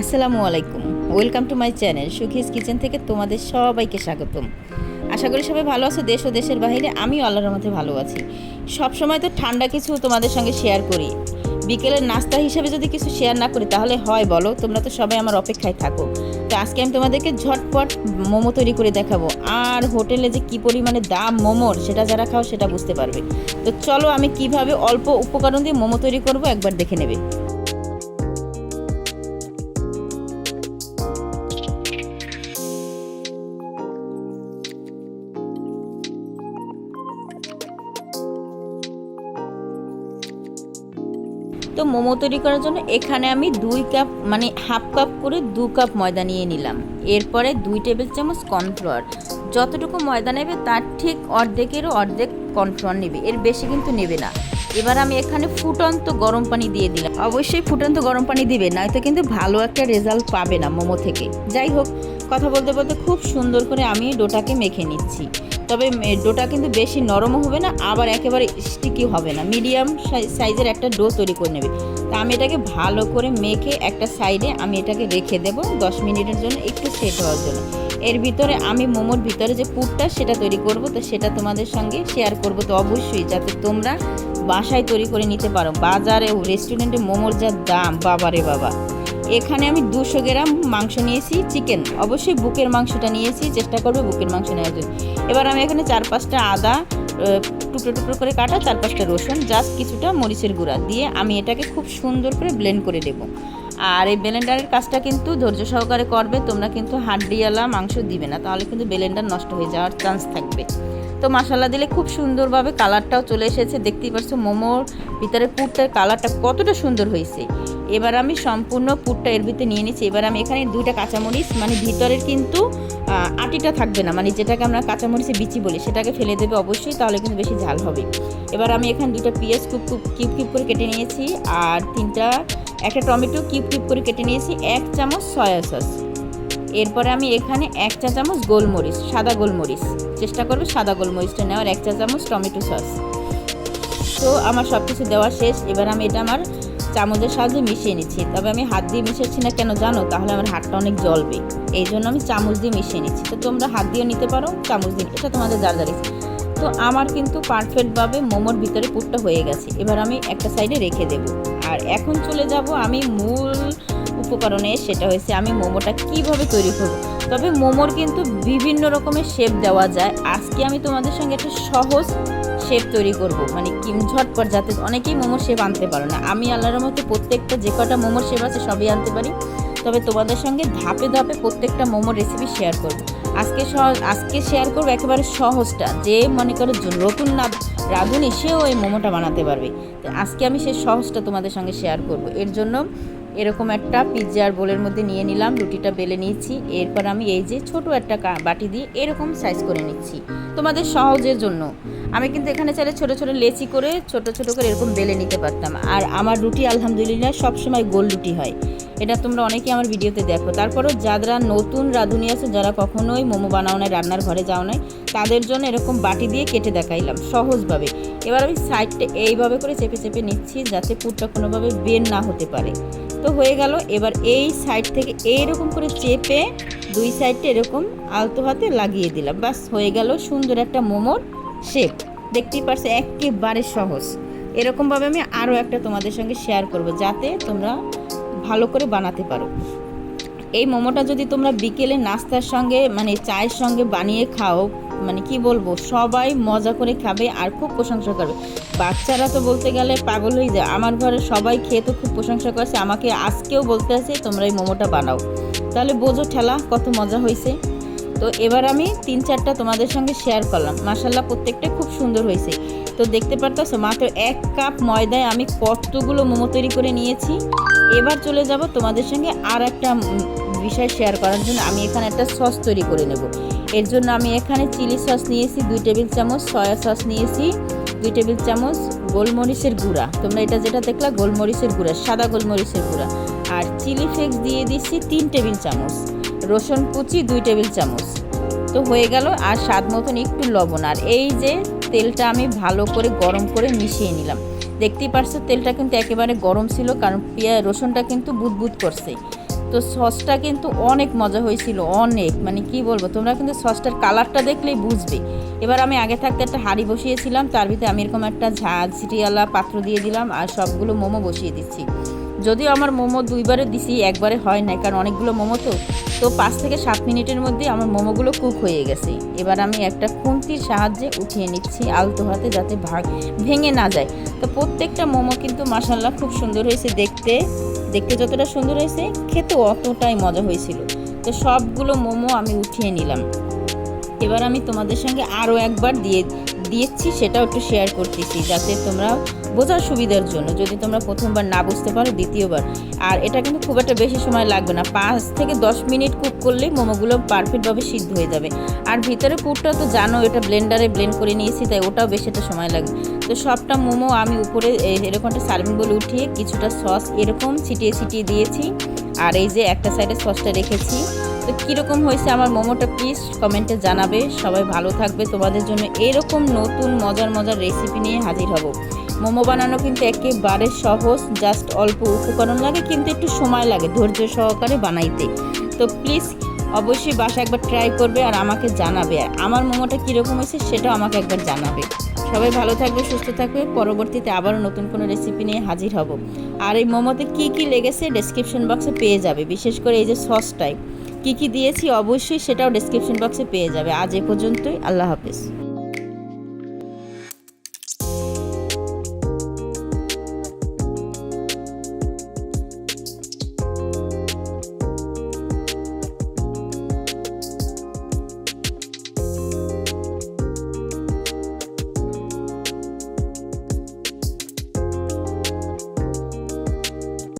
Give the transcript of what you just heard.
আসসালামু আলাইকুম। Welcome to my channel Sukhis kitchen থেকে তোমাদের সবাইকে স্বাগতম। আশা করি সবাই ভালো আছো দেশ ও দেশের বাইরে, আমিও আল্লাহর মধ্যে ভালো আছি। সব সময় তো ঠান্ডা কিছু তোমাদের সঙ্গে শেয়ার করি। বিকেলের নাস্তা হিসেবে যদি কিছু শেয়ার না করি, তাহলে হয় বলো, তোমরা তো সবাই আমার অপেক্ষায় থাকো। তো আজকে আমি তোমাদেরকে ঝটপট মোমো তৈরি করে দেখাবো। আর হোটেলে যে কী পরিমাণে দাম মোমোর, সেটা যারা খাও, সেটা বুঝতে পারবে। তো চলো আমি কীভাবে অল্প উপকরণ দিয়ে মোমো তৈরি করব, একবার দেখে নেবে। তো মোমো তৈরি করার জন্য এখানে আমি দুই কাপ মানে হাফ কাপ করে দু কাপ ময়দা নিয়ে নিলাম। এরপরে দুই টেবিল চামচ কর্নফ্লাওয়ার। যতটুকু ময়দা নেবে তার ঠিক অর্ধেকেরও অর্ধেক কর্নফ্লাওয়ার নেবে। এর বেশি কিন্তু নেবে না। এবার আমি এখানে ফুটন্ত গরম পানি দিয়ে দিলাম। অবশ্যই ফুটন্ত গরম পানি দিবে, নয়তো কিন্তু ভালো একটা রেজাল্ট পাবে না মোমো থেকে। যাই হোক, কথা বলতে বলতে খুব সুন্দর করে আমি ডোটাকে মেখে নিচ্ছি। তবে ডোটা কিন্তু বেশি নরমও হবে না, আবার একেবারে স্টিকি হবে না। মিডিয়াম সাইজের একটা ডো তৈরি করে নেবে। তা আমি এটাকে ভালো করে মেখে একটা সাইডে আমি এটাকে রেখে দেব দশ মিনিটের জন্য একটু সেট হওয়ার জন্য। এর ভিতরে আমি মোমোর ভিতরে যে পুরটা সেটা তৈরি করব, তো সেটা তোমাদের সঙ্গে শেয়ার করব। তো অবশ্যই যাতে তোমরা বাসায় তৈরি করে নিতে পারো। বাজারে রেস্টুরেন্টে মোমোর যা দাম, বাবারে বাবা। এখানে আমি দুশো গ্রাম মাংস নিয়েছি, চিকেন। অবশ্যই বুকের মাংসটা নিয়েছি, চেষ্টা করবে বুকের মাংস নেওয়ার জন্য। এবার আমি এখানে চার পাঁচটা আদা টুকরো টুকরো করে কাটা, চার পাঁচটা রসুন জাস্ট কিছুটা মরিচের গুঁড়া দিয়ে আমি এটাকে খুব সুন্দর করে ব্লেন্ড করে দেবো আর এই ব্লেন্ডারের কাজটা কিন্তু ধৈর্য সহকারে করবে, তোমরা কিন্তু হাড্ডিওয়ালা মাংস দিবে না, তাহলে কিন্তু ব্লেন্ডার নষ্ট হয়ে যাওয়ার চান্স থাকবে। তো মশলা দিলে খুব সুন্দরভাবে কালারটাও চলে এসেছে। দেখতেই পাচ্ছ মোমোর ভিতরে পুরটার কালারটা কতটা সুন্দর হয়েছে। এবার আমি সম্পূর্ণ পুরটা এর ভিতরে নিয়ে নিচ্ছি। এবার আমি এখানে দুইটা কাঁচামরিচ মানে ভিতরের কিন্তু আটিটা থাকবে না। মানে যেটাকে আমরা কাঁচামরিচে বিচি বলি, সেটাকে ফেলে দেবে অবশ্যই, তাহলে কিন্তু বেশি ঝাল হবে। এবার আমি এখানে দুটো পেঁয়াজ কিউব কিউব কিউব কিউব করে কেটে নিয়েছি। আর তিনটা, একটা টমেটো কিউব কিউব করে কেটে নিয়েছি। এক চামচ সয়া সস। এরপরে আমি এখানে এক চা চামচ গোলমরিচ, সাদা গোলমরিচ। চেষ্টা করবে সাদা গোলমরিচটা নেওয়ার, এক চা চামচ টমেটো সস। তো আমার সব কিছু দেওয়া শেষ। এবার আমি এটা আমার চামচের সাহায্যে মিশিয়ে নিচ্ছি। তবে আমি হাত দিয়ে মিশাচ্ছি না কেন জানো? তাহলে আমার হাতটা অনেক জ্বলবে। এই জন্য আমি চামচ দিয়ে মিশিয়ে নিচ্ছি। তো তোমরা হাত দিয়েও নিতে পারো, চামচ দিয়ে এটা তোমাদের যার যার। তো আমার কিন্তু পারফেক্টভাবে মোমোর ভিতরে পুরটা হয়ে গেছে। এবার আমি একটা সাইডে রেখে দেব। আর এখন চলে যাব আমি মূল উপকরণে সেটা হয়েছে আমি মোমোটা কীভাবে তৈরি করব। তবে মোমোর কিন্তু বিভিন্ন রকমের শেপ দেওয়া যায়। আজকে আমি তোমাদের সঙ্গে একটা সহজ শেপ তৈরি করব। মানে কিম ঝটপট যাতে অনেকেই মোমোর শেপ আনতে পারো না। আমি আল্লাহর মতো প্রত্যেকটা যে কটা মোমোর শেপ আছে সবই আনতে পারি। তবে তোমাদের সঙ্গে ধাপে ধাপে প্রত্যেকটা মোমোর রেসিপি শেয়ার করব। আজকে আজকে শেয়ার করব একেবারে সহজটা। যে মনে করো নতুন না রাঁধুনি, সেও এই মোমোটা বানাতে পারবে। আজকে আমি সেই সহজটা তোমাদের সঙ্গে শেয়ার করব। এর জন্য এরকম একটা পিৎজার বোলের মধ্যে নিয়ে নিলাম, রুটিটা বেলে নিয়েছি। এরপর আমি এই যে ছোট একটা বাটি দিয়ে এরকম সাইজ করে নিচ্ছি, তোমাদের সহজের জন্য। আমি কিন্তু এখানে চাইলে ছোট ছোট লেচি করে ছোট ছোট করে এরকম বেলে নিতে পারতাম। আর আমার রুটি, আলহামদুলিল্লাহ, সবসময় গোল রুটি হয়। এটা তোমরা অনেকেই আমার ভিডিওতে দেখো। তারপরও যারা নতুন রাঁধুনি আছে, যারা কখনোই মোমো বানাও নাই, রান্নার ঘরে যাও নাই, তাদের জন্য এরকম বাটি দিয়ে কেটে দেখাইলাম, সহজভাবে। এবার আমি সাইডটা এইভাবে করে চেপে চেপে নিচ্ছি, যাতে পুরটা কোনোভাবে বের না হতে পারে। তো হয়ে গেল। এবার এই সাইড থেকে এইরকম করে চেপে দুই সাইডটা এরকম আলতো হাতে লাগিয়ে দিলাম। বাস হয়ে গেল সুন্দর একটা মোমোর শেপ দেখতেই পারছ, একেবারে সহজ। এরকমভাবে আমি আরও একটা তোমাদের সঙ্গে শেয়ার করব, যাতে তোমরা ভালো করে বানাতে পারো। এই মোমোটা যদি তোমরা বিকেলে নাস্তার সঙ্গে মানে চায়ের সঙ্গে বানিয়ে খাও মানে কি বলব, সবাই মজা করে খাবে আর খুব প্রশংসা করবে। বাচ্চারা তো বলতে গেলে পাগল হয়ে যায়। আমার ঘরে সবাই খেয়ে তো খুব প্রশংসা করছে। আমাকে আজকেও বলতে আছে, তোমরা এই মোমোটা বানাও। তাহলে বোঝো ঠেলা, কত মজা হয়েছে। তো এবার আমি তিন চারটা তোমাদের সঙ্গে শেয়ার করলাম। মাসাল্লাহ প্রত্যেকটা খুব সুন্দর হয়েছে। তো দেখতে পারতেছো, মাত্র এক কাপ ময়দায় আমি কতগুলো মোমো তৈরি করে নিয়েছি। এবার চলে যাব তোমাদের সঙ্গে আর একটা বিষয় শেয়ার করার জন্য। আমি এখানে একটা সস তৈরি করে নেব। এর জন্য আমি এখানে চিলি সস নিয়েছি, দুই টেবিল চামচ, সয়া সস নিয়েছি, দুই টেবিল চামচ গোলমরিচের গুঁড়া। তোমরা এটা যেটা দেখলা, গোলমরিচের গুঁড়া, সাদা গোলমরিচের গুঁড়া। আর চিলি ফ্লেক্স দিয়ে দিচ্ছি তিন টেবিল চামচ। রসুন কুচি, দুই টেবিল চামচ। তো হয়ে গেল, আর স্বাদ মতন একটু লবণ। আর এই যে তেলটা আমি ভালো করে গরম করে মিশিয়ে নিলাম। দেখতেই পারছ, তেলটা কিন্তু একেবারে গরম ছিল, কারণ পেঁয়া রসুনটা কিন্তু বুদবুদ করছে। তো সসটা কিন্তু অনেক মজা হয়েছিল, অনেক। মানে কি বলব, তোমরা কিন্তু সসটার কালারটা দেখলেই বুঝবে। এবার আমি আগে থাকতে একটা হাঁড়ি বসিয়েছিলাম, তার ভিতরে আমি এরকম একটা ঝাঁঝরিওয়ালা পাত্র দিয়ে দিলাম আর সবগুলো মোমো বসিয়ে দিচ্ছি। যদিও আমার মোমো দুইবারে দিছি, একবারে হয় নাই, কারণ অনেকগুলো মোমো তো। তো পাঁচ থেকে সাত মিনিটের মধ্যে আমার মোমোগুলো কুক হয়ে গেছে। এবার আমি একটা খুন্তির সাহায্যে উঠিয়ে নিচ্ছি আলতো হাতে যাতে ভাগ ভেঙে না যায়। তো প্রত্যেকটা মোমো কিন্তু মাসাল্লাহ খুব সুন্দর হয়েছে দেখতে। দেখতে যতটা সুন্দর হয়েছে খেতে অতটাই মজা হয়েছিল। তো সবগুলো মোমো আমি উঠিয়ে নিলাম। এবার আমি তোমাদের সঙ্গে আরও একবার দিয়ে দিয়েছি, সেটাও একটু শেয়ার করতেছি, যাতে তোমরা বোঝার সুবিধার জন্য, যদি তোমরা প্রথমবার না বুঝতে পারো দ্বিতীয়বার। আর এটা কিন্তু খুব একটা বেশি সময় লাগবে না। পাঁচ থেকে দশ মিনিট কুক করলেই মোমোগুলো পারফেক্টভাবে সিদ্ধ হয়ে যাবে। আর ভিতরে পুরটা তো জানো, এটা ব্লেন্ডারে ব্লেন্ড করে নিয়েছি, তাই ওটাও বেশি একটা সময় লাগবে। তো সবটা মোমো আমি উপরে এরকম একটা সার্ভিং বলে উঠিয়ে কিছুটা সস এরকম ছিটিয়ে ছিটিয়ে দিয়েছি। আর এই যে একটা সাইডে সসটা রেখেছি। তো কীরকম হয়েছে আমার মোমোটা প্লিজ কমেন্টে জানাবে। সবাই ভালো থাকবে। তোমাদের জন্য এরকম নতুন মজার মজার রেসিপি নিয়ে হাজির হব। মোমো বানানো কিন্তু একেবারে সহজ জাস্ট অল্প উপকরণ লাগে, কিন্তু একটু সময় লাগে ধৈর্য সহকারে বানাইতে। তো প্লিজ অবশ্যই বাসা একবার ট্রাই করবে আর আমাকে জানাবে। আর আমার মোমোটা কীরকম হয়েছে সেটাও আমাকে একবার জানাবে। সবাই ভালো থাকবে, সুস্থ থাকবে। পরবর্তীতে আবারও নতুন কোনো রেসিপি নিয়ে হাজির হব। আর এই মোমোতে কী কী লেগেছে ডেসক্রিপশন বক্সে পেয়ে যাবে। বিশেষ করে এই যে সসটাই কী কী দিয়েছি অবশ্যই সেটাও ডেসক্রিপশন বক্সে পেয়ে যাবে। আজ এ পর্যন্তই। আল্লাহ হাফিজ।